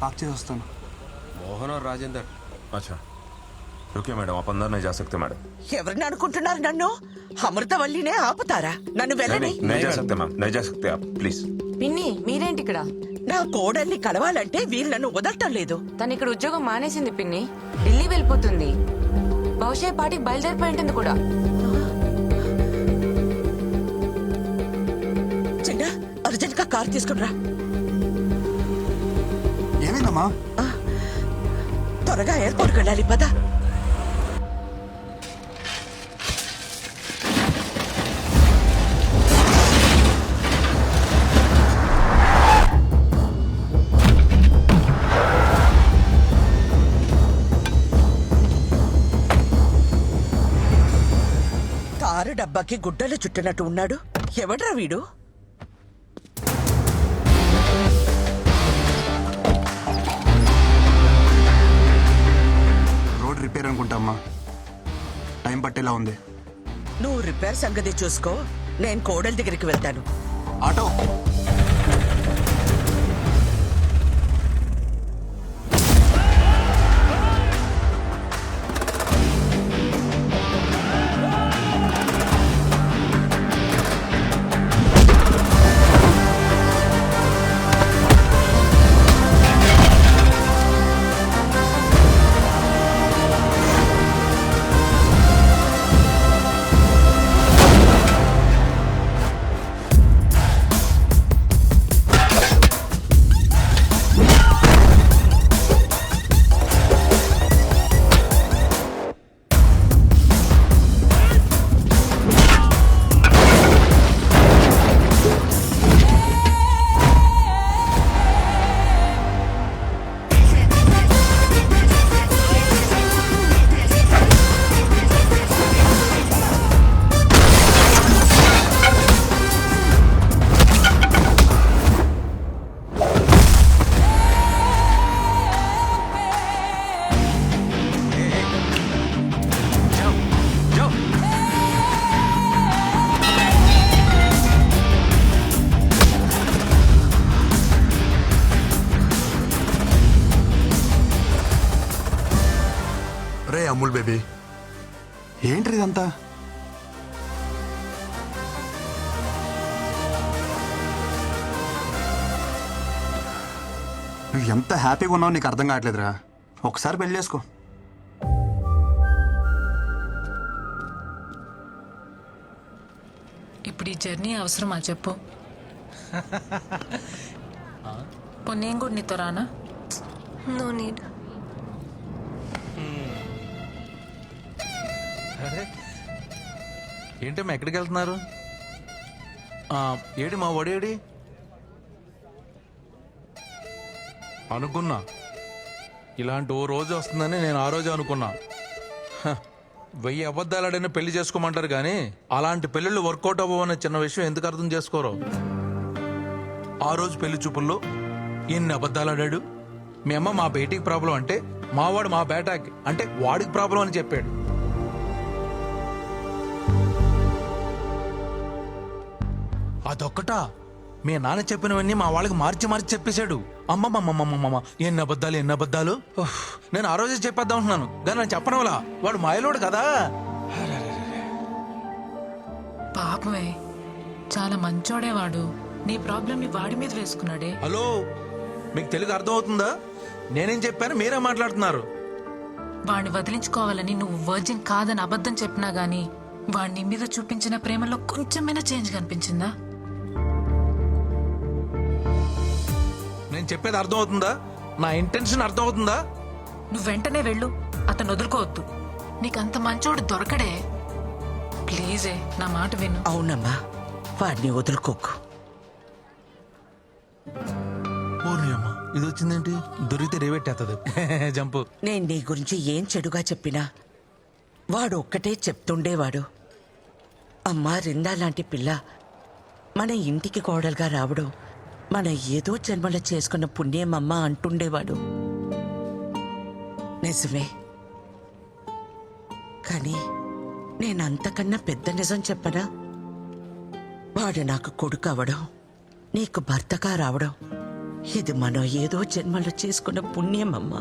पाक చేసి వస్తాను मोहन और राजेंद्र अच्छा रुकिए मैडम आप अंदर नहीं जा सकते मैडम ఎవరిని అనుకుంటున్నారు నన్ను అమృతవల్లినే ఆపుతారా నన్ను नहीं వెళ్ళని नहीं नहीं जा सकते मैम नहीं जा सकते आप प्लीज పిన్ని మీరేంటి ఇక్కడ నా కోడల్ని కలవాలంటే వీళ్ళను వదలటం లేదు తను ఇక్కడ ఉద్యోగం మానేసింది పిన్ని ఢిల్లీ వెళ్ళిపోతుంది బహుశా ఈ పాటికి బయలుదేరిపోయి ఉంటుంది కూడా చిన్న అర్జెంట్ గా కార్ తీసుకుని వెళ్దామా త్వరగా ఎయిర్పోర్ట్కి వెళ్ళాలి పద. కారు డబ్బాకి గుడ్డలు చుట్టినట్టు ఉన్నాడు. ఎవడ్రా వీడు? రిపేర్ అనుకుంటా అమ్మా టైం పట్టేలా ఉంది. నువ్వు రిపేర్ సంగతి చూసుకో. నేను కోడలి దగ్గరికి వెళ్తాను. ఆటో. రే అమూల్ బేబీ. ఏంటి ఇదంతా నువ్వు ఎంత హ్యాపీగా ఉన్నావు నీకు అర్థం కావట్లేదురా. ఒకసారి పెళ్ళి చేసుకో. ఇప్పుడు ఈ జర్నీ అవసరమా చెప్పు? నేను కూడా నీతో రానా? నో నీడ్ ఏంటమ్మా ఎక్కడికి వెళ్తున్నారు? ఏడి మా వడేడి అనుకున్నా. ఇలాంటి ఓ రోజు వస్తుందని నేను ఆ రోజు అనుకున్నా. వెయ్యి అబద్ధాలాడైనా పెళ్ళి చేసుకోమంటారు కానీ అలాంటి పెళ్ళిళ్ళు వర్కౌట్ అవ్వవనే చిన్న విషయం ఎందుకు అర్థం చేసుకోరు? ఆ రోజు పెళ్ళి చూపుల్లో ఎన్ని అబద్ధాలాడాడు? మీ అమ్మ మా బేటీకి ప్రాబ్లం అంటే మావాడు మా బేటాకి అంటే వాడికి ప్రాబ్లం అని చెప్పాడు. అదొక్కటా? మీ నాన్న చెప్పినవన్నీ మా వాళ్ళకి మార్చి మార్చి చెప్పేశాడు. అమ్మమ్మమ్మమ్మమ్మమ్మ ఎన్ని అబద్ధాలు ఎన్ని అబద్ధాలు? నేను ఆ రోజే చెప్పేద్దాం అంటున్నాను. కానీ నేను చెప్పనవలా? వాడు మాయలోడు కదా? పాపమే చాలా మంచోడే వాడు నీ ప్రాబ్లం ని వాడి మీద వేసుకున్నాడే. హలో మీకు తెలుగు అర్థమవుతుందా? నేనేం చెప్పాను మీరే మాట్లాడుతున్నారు. వాడిని వదిలించుకోవాలని నువ్వు వర్జిన్ కాదని అబద్ధం చెప్పినా గానీ వాడి నీ మీద చూపించిన ప్రేమలో కొంచెమైనా చేంజ్ కనిపించిందా? చెప్పేది అర్థమవుతుందా? నా ఇంటెన్షన్ అర్థమవుతుందా? నువ్వు వెంటనే వెళ్ళు. అతను వదులుకోవద్దు. నీకంత మంచోడు దొరకడే. ప్లీజే నా మాట విను. అవునమ్మా వాడిని వదులుకోకు. అమ్మ ఇది వచ్చిందేంటి దొరికితే రేవెట్టేస్తుంది జంపు. నేను నీ గురించి ఏం చెడుగా చెప్పినా వాడు ఒక్కటే చెప్తుండేవాడు. అమ్మా రిందా లాంటి పిల్ల మన ఇంటికి కోడలుగా రావడం మన ఏదో జన్మలో చేసుకున్న పుణ్యమమ్మ అంటుండేవాడు. నిజమే. కానీ నేనంతకన్నా పెద్ద నిజం చెప్పనా? వాడు నాకు కొడుకు అవడం నీకు భర్తగా రావడం ఇది మనం ఏదో జన్మలో చేసుకున్న పుణ్యమమ్మా.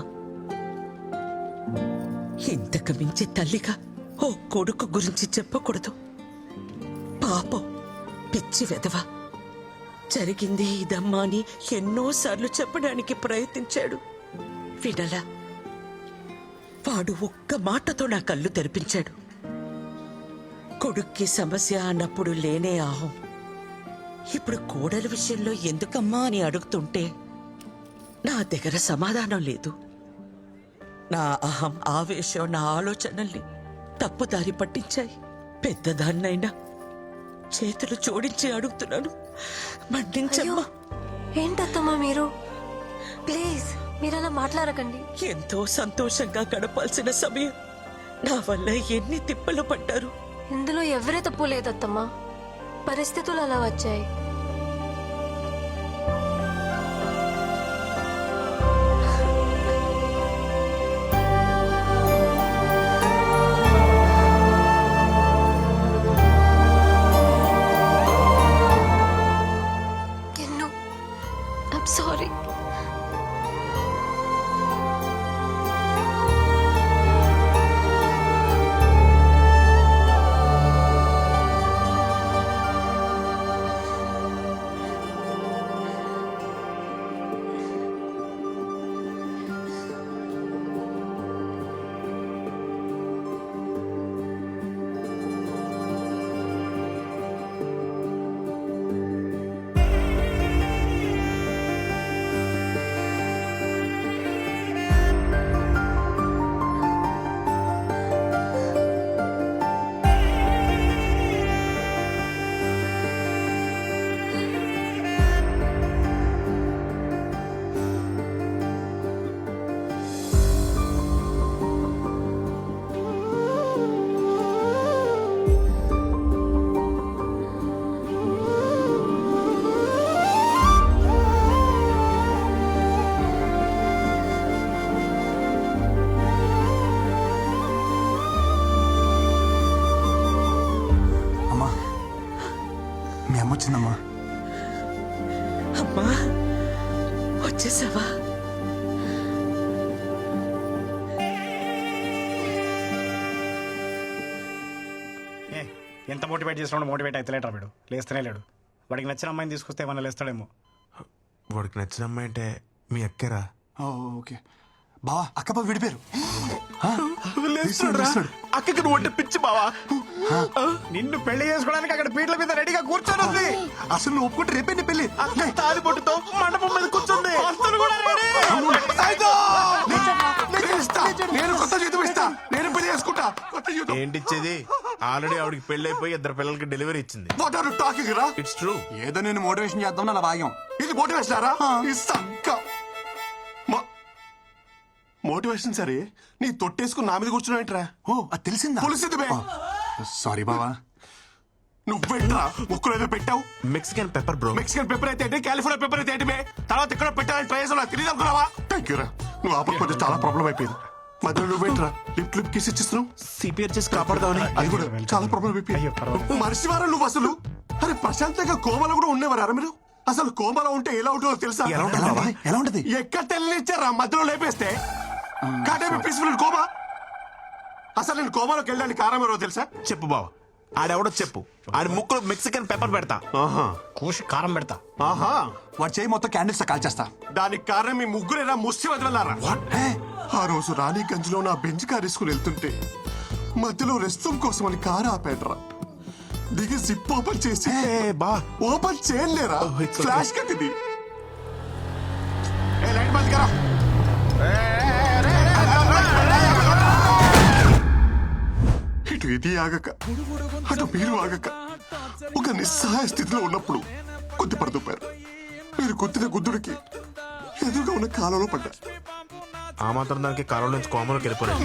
ఇంతకు మించి తల్లిగా ఓ కొడుకు గురించి చెప్పకూడదు. పాపం పిచ్చి వెధవ. జరిగింది ఇదమ్మా అని ఎన్నోసార్లు చెప్పడానికి ప్రయత్నించాడు. వినలా వాడు ఒక్క మాటతో నా కళ్ళు తెరిపించాడు. కొడుక్కి సమస్య అన్నప్పుడు లేనే ఆహం. ఇప్పుడు కోడల విషయంలో ఎందుకమ్మా అని అడుగుతుంటే నా దగ్గర సమాధానం లేదు. నా అహం ఆవేశం నా ఆలోచనల్ని తప్పుదారి పట్టించాయి. పెద్దదాన్నైనా చేతులు జోడించి అడుగుతున్నాను. మన్నించమ్మా ఏంటత్తమ్మా మీరు? ప్లీజ్ మీరు అలా మాట్లాడకండి. ఎంతో సంతోషంగా గడపాల్సిన సమయం. నా వల్ల ఎన్ని తిప్పలు పడ్డారు. ఇందులో ఎవరే తప్పు లేదత్తమ్మా. పరిస్థితులు అలా వచ్చాయి. సారీ అమ్మా. వచ్చేసావా? ఏ, ఎంత మోటివేట్ చేసినా మోటివేట్ అయితే లేడు వీడు. లేస్తేనే లేడు. వాడికి నచ్చిన అమ్మాయిని తీసుకొస్తే ఏమన్నా లేస్తాడేమో. వాడికి నచ్చిన అమ్మాయి అంటే మీ అక్కరా? ఓ, ఓకే. బావా అక్కబాబు విడిపోయారు. అక్కకి నువ్వు అంటే పిచ్చి బావా. నిన్ను పెళ్ళి చేసుకోవడానికి అక్కడ పీటల మీద రెడీగా కూర్చొని ఉంది. అసలు నువ్వు ఒప్పుకుంటే రేపే నీ పెళ్ళి తాలి పొట్టుతో మండపం మీద కూర్చుంది నేను కొత్త జీతం ఇస్తా. నేను పెళ్ళి చేసుకుంటా. కొత్త జీతం ఏంటిచ్చేది? ఆల్రెడీ ఆవిడకి పెళ్ళి అయిపోయి ఇద్దరు పిల్లలకి డెలివరీ ఇచ్చింది. వాట్ ఆర్ టాకింగ్ రా? ఇట్స్ ట్రూ ఏదో నేను మోటివేషన్ చేద్దాం అలా వాగాం. ఇది మోటివేషన్ రా? ఇస్తా మోటివేషన్ సరే. నీ తొట్టేసుకుని నా మీద కూర్చున్నావేంట్రా ఓ అది తెలిసిందా? పులిసింది బే. సారీ బావా. నువ్వేంట్రా? ముక్కులు ఏదో పెట్టావు? Mexican pepper bro Mexican pepper అయితే ఏంటి? కాలిఫోర్నియా పెప్పర్ అయితే ఏంటి బే? తర్వాత ఎక్కడ పెట్టాలని ట్రై చేసావు తెలియదు అనుకున్నావా? థ్యాంక్ యూ రా. నువ్వు ఆపకపోతే చాలా ప్రాబ్లం అయిపోయింది. మధ్యలో నువ్వేంట్రా? లిప్ లిప్ కిస్ ఇచ్చిస్తున్నావు సిపిఆర్ చేసి కాపాడదామని. అది కూడా చాలా ప్రాబ్లం అయిపోయింది. పర్వాలేదు. మనిషి వారా నువ్వు అసలు? అరే ప్రశాంతంగా కోమలో కూడా ఉండేవారా మీరు? అసలు కోమలో ఉంటే ఎలా ఉంటుందో తెలుసా? ఎలా ఉంటుంది ఎక్కడ తెలియనిచ్చారా మధ్యలో లేపేస్తే? Peaceful coma? అసలు నేను కోమాలోకి వెళ్ళడానికి కారణం ఎవరో తెలుసా? చెప్పు బావ. ఆడెవడో చెప్పు. ఆడి ముక్కులో మెక్సికన్ పెప్పర్ పెడతా. ఆహా. కూసి కారం పెడతా. ఆహా. వాడు చేయి మొత్తం క్యాండిల్స్ కాల్చేస్తా. దానికి కారణం మీ ముగ్గురేనా ముష్టి వదిలారా? ఆ రోజు రాణిగంజ్లో నా బెంచ్ కార్ వేసుకుని వెళ్తుంటే మధ్యలో రెస్ట్ రూమ్ కోసం అని కారు ఆపేట్రా దిగి జిప్ ఓపెన్ చేసి బా. ఓపెన్ చేయలేరా? Oh. ఫ్లాష్ కట్టింది. ఇటు ఇది ఆగక అటు మీరు ఆగక ఒక నిస్సహాయ స్థితిలో ఉన్నప్పుడు కొద్ది పడుతుపారు మీరు కొద్దిన గుద్దుడికి ఎదురుగా ఉన్న కాలంలో పడ్డా ఆ మాత్రం దానికి కాలం నుంచి కోమలోకి వెళ్ళిపోయాడు